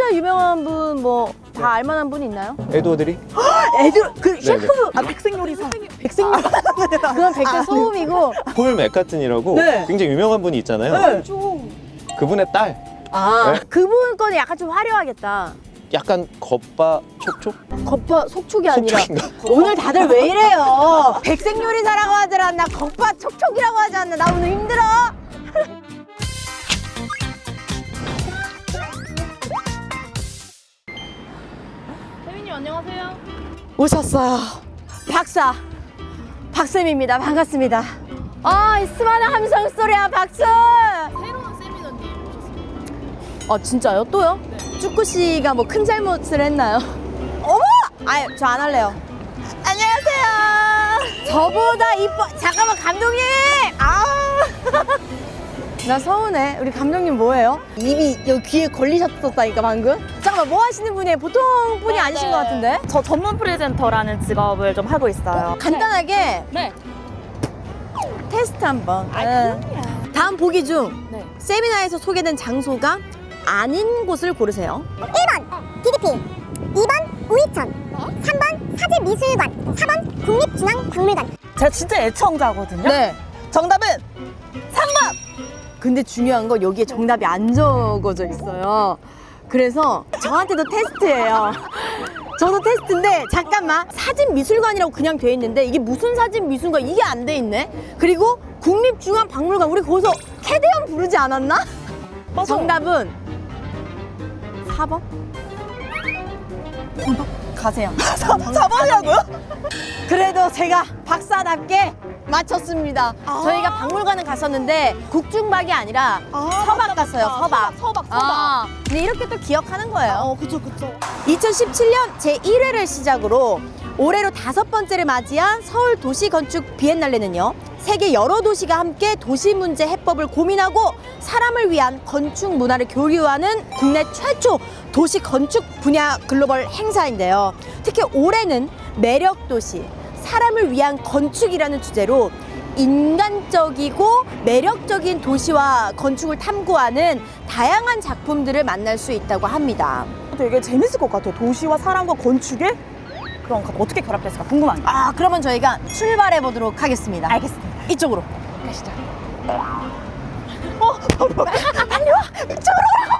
진짜 유명한 분 뭐 다 알만한 분 있나요? 에드워드리? 애들 그 셰프 아 백색 요리사. 백색 그건 백색 소음이고 폴 맥카튼이라고 네. 굉장히 유명한 분이 있잖아요. 네. 그분의 딸. 아 네. 그분 거는 약간 좀 화려하겠다. 약간 겉바 촉촉? 겉바 속촉이 아니라 속촉인가? 오늘 다들 왜 이래요? 백색 요리사라고 하질 않나? 겉바 촉촉이라고 하지 않나? 나 오늘 힘들어. 오셨어요. 박사. 박쌤입니다. 반갑습니다. 아, 이 수많은 함성 소리야, 박수! 새로운 세미너님 오셨습니다. 아, 진짜요? 또요? 쭈꾸 씨가 뭐 큰 잘못을 했나요? 어머! 아유, 저 안 할래요. 안녕하세요. 저보다 이뻐. 잠깐만, 감독님! 아! 나 서운해. 우리 감독님 뭐예요? 입이 여기 귀에 걸리셨었다니까, 방금? 잠깐만, 뭐 하시는 분이에요? 보통 분이 네, 아니신 네. 것 같은데? 저 전문 프레젠터라는 직업을 좀 하고 있어요. 간단하게 네. 테스트 한번. 아, 네. 다음 보기 중 네. 세미나에서 소개된 장소가 아닌 곳을 고르세요. 1번 DDP 2번 우이천 3번 사진미술관 4번 국립중앙박물관 제가 진짜 애청자거든요. 네. 정답은 근데 중요한 건 여기에 정답이 안 적어져 있어요. 그래서 저한테도 테스트예요. 저도 테스트인데 잠깐만 사진 미술관이라고 그냥 돼 있는데 이게 무슨 사진 미술관 이게 안 돼 있네. 그리고 국립중앙박물관 우리 거기서 캐대언 부르지 않았나? 맞아. 정답은 4번? 가세요. 잡아냐고요? 그래도 제가 박사답게 맞췄습니다. 아. 저희가 박물관은 갔었는데 국중박이 아니라 서박 갔어요. 서박. 서박, 서박. 아, 근데 이렇게 또 기억하는 거예요. 어, 그쵸, 그쵸. 2017년 제1회를 시작으로 올해로 다섯 번째를 맞이한 서울 도시 건축 비엔날레는요. 세계 여러 도시가 함께 도시 문제 해법을 고민하고 사람을 위한 건축 문화를 교류하는 국내 최초 도시 건축 분야 글로벌 행사인데요. 특히 올해는 매력 도시, 사람을 위한 건축이라는 주제로 인간적이고 매력적인 도시와 건축을 탐구하는 다양한 작품들을 만날 수 있다고 합니다. 되게 재밌을 것 같아요. 도시와 사람과 건축의 그런 것 어떻게 결합됐을까 궁금합니다. 아, 그러면 저희가 출발해 보도록 하겠습니다. 알겠습니다. 이쪽으로. 가시죠. 빨리 와! 이쪽으로 오라고!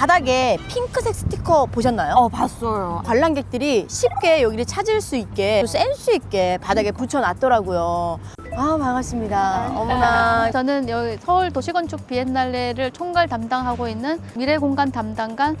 바닥에 핑크색 스티커 보셨나요? 어, 봤어요. 관람객들이 쉽게 여기를 찾을 수 있게 센스 있게 바닥에 붙여놨더라고요. 아 반갑습니다. 어머나. 저는 여기 서울 도시건축 비엔날레를 총괄 담당하고 있는 미래공간 담당관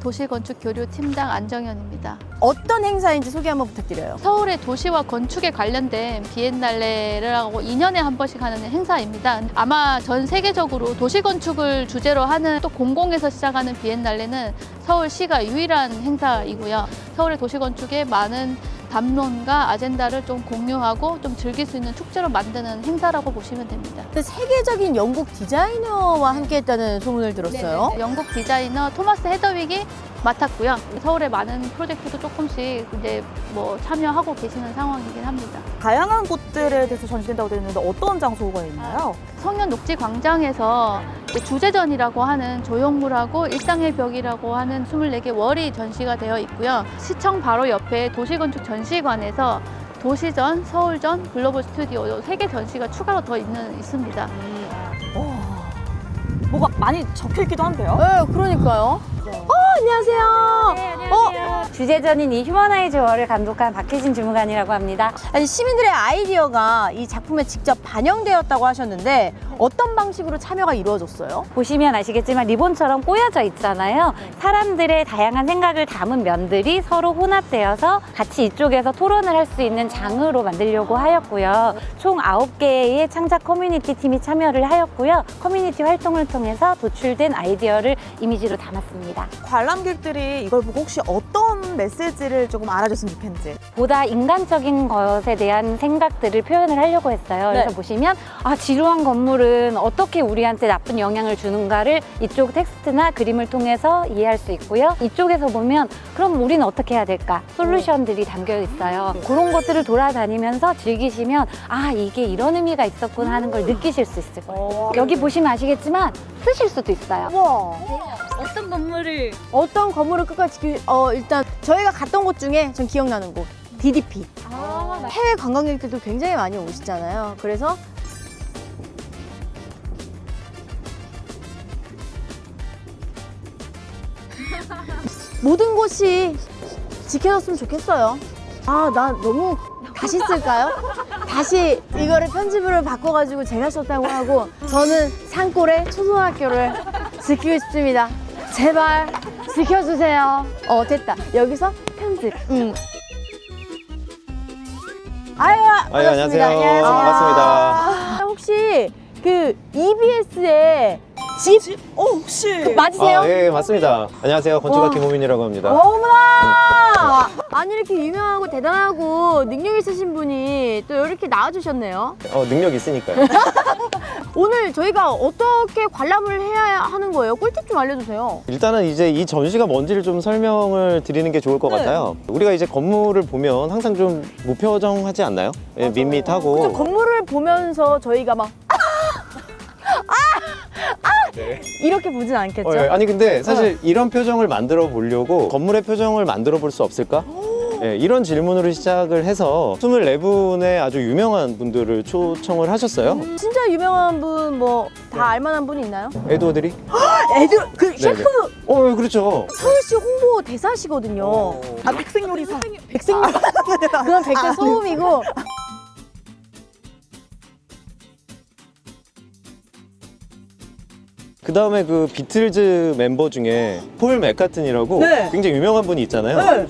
도시건축 교류 팀장 안정현입니다. 어떤 행사인지 소개 한번 부탁드려요. 서울의 도시와 건축에 관련된 비엔날레를 하고 2년에 한 번씩 하는 행사입니다. 아마 전 세계적으로 도시 건축을 주제로 하는 또 공공에서 시작하는 비엔날레는 서울시가 유일한 행사이고요. 서울의 도시 건축에 많은 담론과 아젠다를 좀 공유하고 좀 즐길 수 있는 축제로 만드는 행사라고 보시면 됩니다. 근데 세계적인 영국 디자이너와 함께했다는 소문을 들었어요. 영국 디자이너 토마스 헤더윅이 맡았고요. 서울의 많은 프로젝트도 조금씩 이제 뭐 참여하고 계시는 상황이긴 합니다. 다양한 곳들에 대해서 전시된다고 되어 있는데 어떤 장소가 있나요? 성년 녹지 광장에서 이제 주제전이라고 하는 조형물하고 일상의 벽이라고 하는 24개 월이 전시가 되어 있고요. 시청 바로 옆에 도시건축 전시관에서 도시전, 서울전, 글로벌 스튜디오 세 개 전시가 추가로 더 있는 있습니다. 뭐가 많이 적혀 있기도 한데요. 네, 그러니까요. 어, 안녕하세요. 어, 주제전인 이 휴머나이즈 월을 감독한 박혜진 주무관이라고 합니다. 아니, 시민들의 아이디어가 이 작품에 직접 반영되었다고 하셨는데 어떤 방식으로 참여가 이루어졌어요? 보시면 아시겠지만 리본처럼 꼬여져 있잖아요. 사람들의 다양한 생각을 담은 면들이 서로 혼합되어서 같이 이쪽에서 토론을 할 수 있는 장으로 만들려고 하였고요. 총 9개의 창작 커뮤니티 팀이 참여를 하였고요. 커뮤니티 활동을 통해서 도출된 아이디어를 이미지로 담았습니다. 관람객들이 이걸 보고 혹시 어떤 메시지를 조금 알아줬으면 좋겠는지. 보다 인간적인 것에 대한 생각들을 표현을 하려고 했어요. 네. 그래서 보시면 아 지루한 건물 은 어떻게 우리한테 나쁜 영향을 주는가를 이쪽 텍스트나 그림을 통해서 이해할 수 있고요. 이쪽에서 보면 그럼 우리는 어떻게 해야 될까? 솔루션들이 담겨 있어요. 그런 것들을 돌아다니면서 즐기시면 아 이게 이런 의미가 있었구나 하는 걸 느끼실 수 있을 거예요. 여기 보시면 아시겠지만 쓰실 수도 있어요. 우와. 어떤 건물을 어떤 건물을 끝까지 지키 어 일단 저희가 갔던 곳 중에 전 기억나는 곳 DDP 해외 관광객들도 굉장히 많이 오시잖아요 그래서 모든 곳이 지켜졌으면 좋겠어요 아 나 너무 다시 쓸까요? 다시 이거를 편집으로 바꿔가지고 제가 썼다고 하고 저는 산골의 초등학교를 지키고 싶습니다. 제발 지켜주세요. 어 됐다. 여기서 편집. 음. 아유, 아유, 안녕하세요. 반갑습니다. 아, 혹시 그 EBS의 집 어, 혹시 맞으세요? 아, 예, 맞습니다. 안녕하세요. 건축가 와. 김호민이라고 합니다. 어머나! 아니 이렇게 유명하고 대단하고 능력 있으신 분이 또 이렇게 나와주셨네요. 어, 능력 있으니까요. 오늘 저희가 어떻게 관람을 해야 하는 거예요? 꿀팁 좀 알려주세요. 일단은 이제 이 전시가 뭔지를 좀 설명을 드리는 게 좋을 것 같아요. 우리가 이제 건물을 보면 항상 좀 무표정하지 않나요? 예, 밋밋하고. 저 건물을 보면서 저희가 막 아! 아! 네. 이렇게 보진 않겠죠? 어, 예. 아니 근데 사실 이런 표정을 만들어 보려고 건물의 표정을 만들어 볼 수 없을까? 예, 이런 질문으로 시작을 해서 24분의 아주 유명한 분들을 초청을 하셨어요. 진짜 유명한 분 뭐 다 알만한 분이 있나요? 에드워드리? 애들 그 셰프 어, 그렇죠. 서울시 홍보 대사시거든요. 아 백색 요리사 백색 그건 백색 소음이고 그 다음에 그 비틀즈 멤버 중에 폴 맥카튼이라고 네. 굉장히 유명한 분이 있잖아요. 네.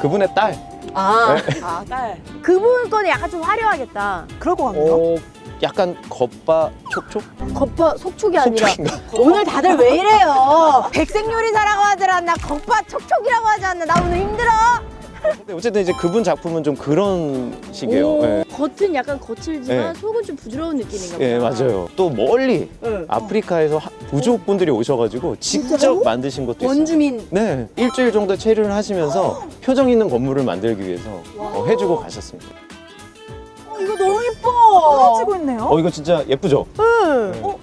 그분의 딸. 아 아 딸 그분 거는 약간 좀 화려하겠다. 그럴 것 같네요 어, 약간 겉바 촉촉? 겉바 속촉이 아니라 속촉인가? 오늘 다들 왜 이래요? 백색 요리사라고 하더라. 나 겉바 촉촉이라고 하지 않나? 나 오늘 힘들어. 근데 어쨌든 이제 그분 작품은 좀 그런 식이에요. 오, 예. 겉은 약간 거칠지만 네. 속은 좀 부드러운 느낌인가 보다. 예, 맞아요. 또 멀리 네. 아프리카에서 하- 부족분들이 오셔가지고 직접 만드신 것도 있어요. 원주민. 네, 일주일 정도 체류를 하시면서 표정 있는 건물을 만들기 위해서 어, 해주고 가셨습니다. 어, 이거 너무 예뻐. 치고 있네요 어, 이거 진짜 예쁘죠? 응. 네. 어,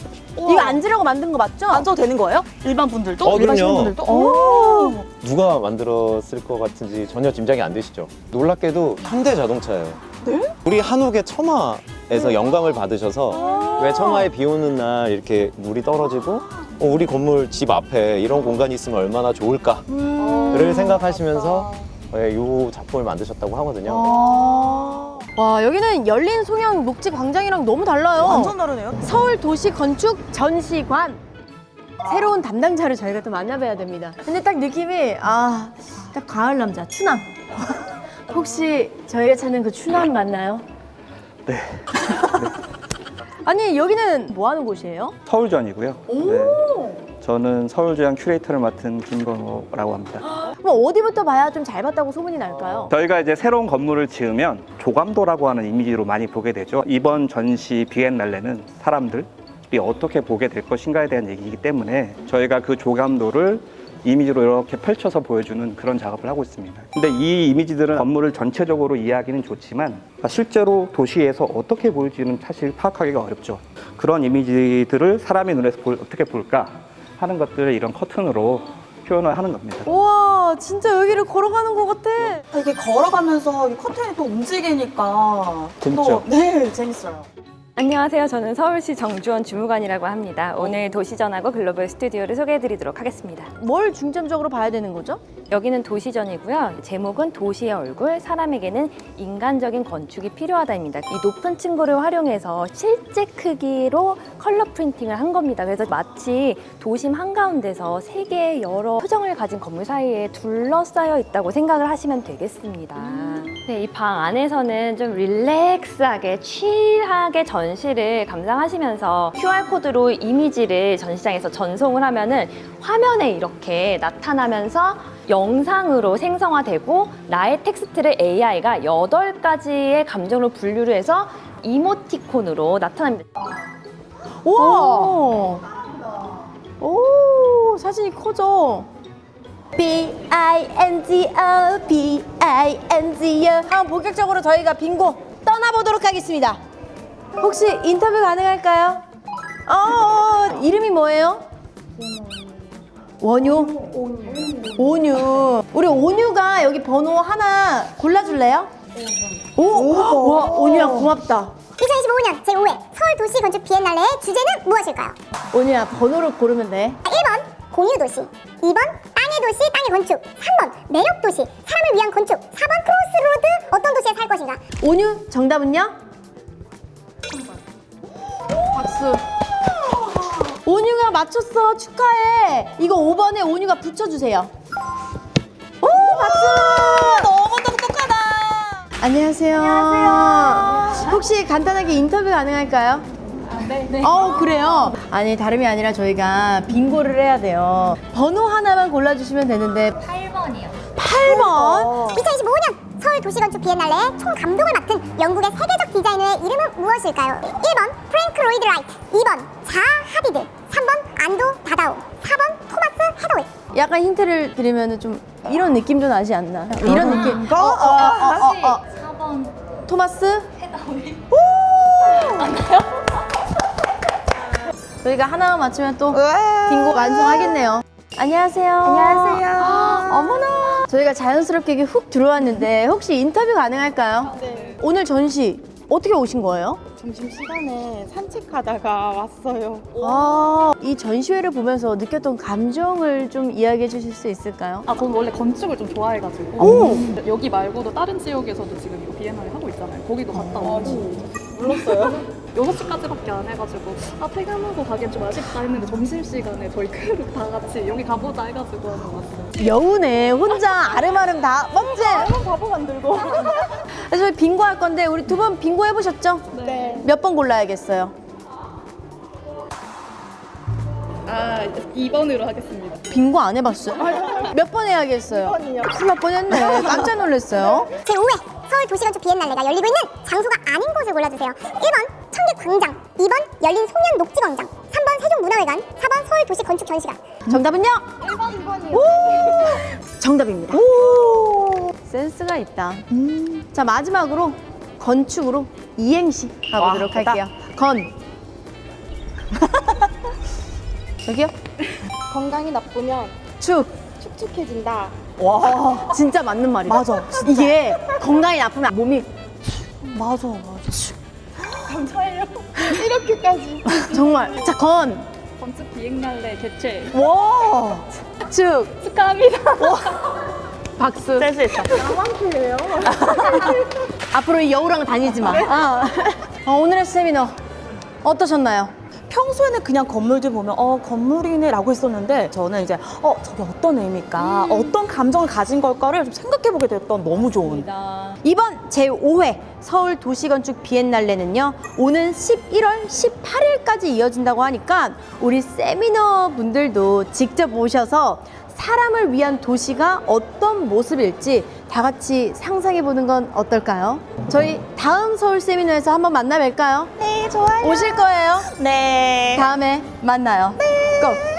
이거 앉으려고 만든 거 맞죠? 앉아도 되는 거예요? 일반 분들도? 어, 일반 그럼요. 시민분들도? 오. 누가 만들었을 것 같은지 전혀 짐작이 안 되시죠? 놀랍게도 현대 자동차예요. 네? 우리 한옥의 첨화에서 영감을 받으셔서 아. 왜 첨화에 비 오는 날 이렇게 물이 떨어지고 어, 우리 건물 집 앞에 이런 공간이 있으면 얼마나 좋을까를 음. 생각하시면서 예, 이 작품을 만드셨다고 하거든요. 아. 와 여기는 열린 송영 녹지 광장이랑 너무 달라요. 완전 다르네요 서울 도시 건축 전시관. 새로운 담당자를 저희가 또 만나봐야 됩니다. 근데 딱 느낌이 아, 딱 가을 남자 추남. 혹시 저희가 찾는 그 추남 맞나요? 네. 아니 여기는 뭐 하는 곳이에요? 서울전이고요. 네. 저는 서울주양 큐레이터를 맡은 김건호라고 합니다. 그럼 어디부터 봐야 좀 잘 봤다고 소문이 날까요? 저희가 이제 새로운 건물을 지으면 조감도라고 하는 이미지로 많이 보게 되죠. 이번 전시 비엔날레는 사람들이 어떻게 보게 될 것인가에 대한 얘기이기 때문에 저희가 그 조감도를 이미지로 이렇게 펼쳐서 보여주는 그런 작업을 하고 있습니다. 근데 이 이미지들은 건물을 전체적으로 이해하기는 좋지만 실제로 도시에서 어떻게 보일지는 사실 파악하기가 어렵죠. 그런 이미지들을 사람의 눈에서 볼- 어떻게 볼까 하는 것들을 이런 커튼으로 표현을 하는 겁니다. 우와 진짜 여기를 걸어가는 것 같아. 아, 이게 걸어가면서 이 커튼이 또 움직이니까 재밌죠? 또, 네 재밌어요 안녕하세요. 저는 서울시 정주원 주무관이라고 합니다. 오늘 도시전하고 글로벌 스튜디오를 소개해드리도록 하겠습니다. 뭘 중점적으로 봐야 되는 거죠? 여기는 도시전이고요. 제목은 도시의 얼굴, 사람에게는 인간적인 건축이 필요하다입니다. 이 높은 층고를 활용해서 실제 크기로 컬러 프린팅을 한 겁니다. 그래서 마치 도심 한가운데서 세 개의 여러 표정을 가진 건물 사이에 둘러싸여 있다고 생각을 하시면 되겠습니다. 네, 이 방 안에서는 좀 릴렉스하게, 칠하게 전 시를 감상하시면서 QR코드로 이미지를 전시장에서 전송을 하면은 화면에 이렇게 나타나면서 영상으로 생성화되고 나의 텍스트를 AI가 8가지의 감정으로 분류를 해서 이모티콘으로 나타납니다. 우와! 오, 사진이 커져. B I N G O B I N G O. 한번 본격적으로 저희가 빙고 떠나보도록 하겠습니다. 혹시 인터뷰 가능할까요? 어, 어, 이름이 뭐예요? 원유? 온유. 우리 온유가 여기 번호 하나 골라줄래요? 오! 와, 온유야 고맙다. 2025년 제5회 서울 도시 건축 비엔날레의 주제는 무엇일까요? 온유야 번호를 고르면 돼. 1번 공유 도시 2번 땅의 도시 땅의 건축 3번 매력 도시 사람을 위한 건축 4번 크로스로드 어떤 도시에 살 것인가 온유 정답은요? 박수. 온유가 맞췄어 축하해. 이거 5번에 온유가 붙여주세요. 오 박수! 너무 똑똑하다. 안녕하세요. 안녕하세요. 혹시 간단하게 인터뷰 가능할까요? 네. 네. 어, 그래요? 아니, 다름이 아니라 저희가 빙고를 해야 돼요. 번호 하나만 골라주시면 되는데. 8번이요. 8번? 2025년 서울 도시건축 비엔날레의 총 감독을 맡은 영국의 세계적 디자이너의 이름은 무엇일까요? 1번 프랭크 로이드 라이트 2번 자하 하디드 3번 안도 다다오 4번 토마스 헤더웨이 약간 힌트를 드리면 좀 이런 느낌 좀 나지 않나? 이런 느낌. 어, 어, 어, 어, 어, 어. 4번. 토마스? 저희가 하나 맞추면 또 빙고 완성하겠네요. 안녕하세요. 안녕하세요. 어머나. 저희가 자연스럽게 이렇게 훅 들어왔는데 혹시 인터뷰 가능할까요? 네. 오늘 전시 어떻게 오신 거예요? 점심시간에 산책하다가 왔어요. 아, 이 전시회를 보면서 느꼈던 감정을 좀 이야기해 주실 수 있을까요? 아, 저는 원래 건축을 좀 좋아해가지고 오! 여기 말고도 다른 지역에서도 지금 이거 비엔나레 하고 있잖아요. 거기도 갔다 오고 몰랐어요? 6시까지밖에 안 해가지고 아 퇴근하고 가기엔 좀 아쉽다 했는데 점심시간에 저희 크루 다 같이 여기 가보자 해가지고 하러 왔어요. 여우네 혼자 아름아름 다 멋지. 바보 만들고. 그래서 저희 빙고 할 건데 우리 두번 빙고 해보셨죠? 네. 몇 번 골라야겠어요? 아 2번으로 하겠습니다. 빙고 안 해봤어요? 몇 번 해야겠어요? 2번이요. 큰일 날 뻔했네. 깜짝 놀랐어요. 제 5회 서울 도시건축 비엔날레가 열리고 있는 장소가 아닌 곳을 골라주세요 1번 청계광장 2번 열린 송년 녹지광장 3번 세종문화회관 4번 서울 도시 건축 전시관 정답은요? 1번, 2번이요. 오! 정답입니다. 오! 센스가 있다. 자, 마지막으로 건축으로 이행시 가보도록 됐다. 할게요. 건. 여기요? 건강이 나쁘면 축. 축축해진다. 와, 진짜 맞는 말이다. 맞아, 이게 건강이 나쁘면 몸이 맞아, 맞아. 감사해요. 이렇게까지. 정말. 자, 건. 건축 비엔날레 개최 와. 축. 축하합니다. 박수. 센스 있어. 앞으로 이 여우랑 다니지 마. 어. 어, 오늘의 세미너 어떠셨나요? 평소에는 그냥 건물들 보면 어 건물이네라고 했었는데 저는 이제 어 저게 어떤 의미일까? 어떤 감정을 가진 걸까를 좀 생각해보게 됐던 너무 좋은. 이번 제5회 서울 도시건축 비엔날레는요 오는 11월 18일까지 이어진다고 하니까 우리 세미너 분들도 직접 오셔서 사람을 위한 도시가 어떤 모습일지 다 같이 상상해 보는 건 어떨까요? 저희 다음 서울 세미너에서 한번 만나 뵐까요? 네 좋아요 오실 거예요? 네 다음에 만나요. 고!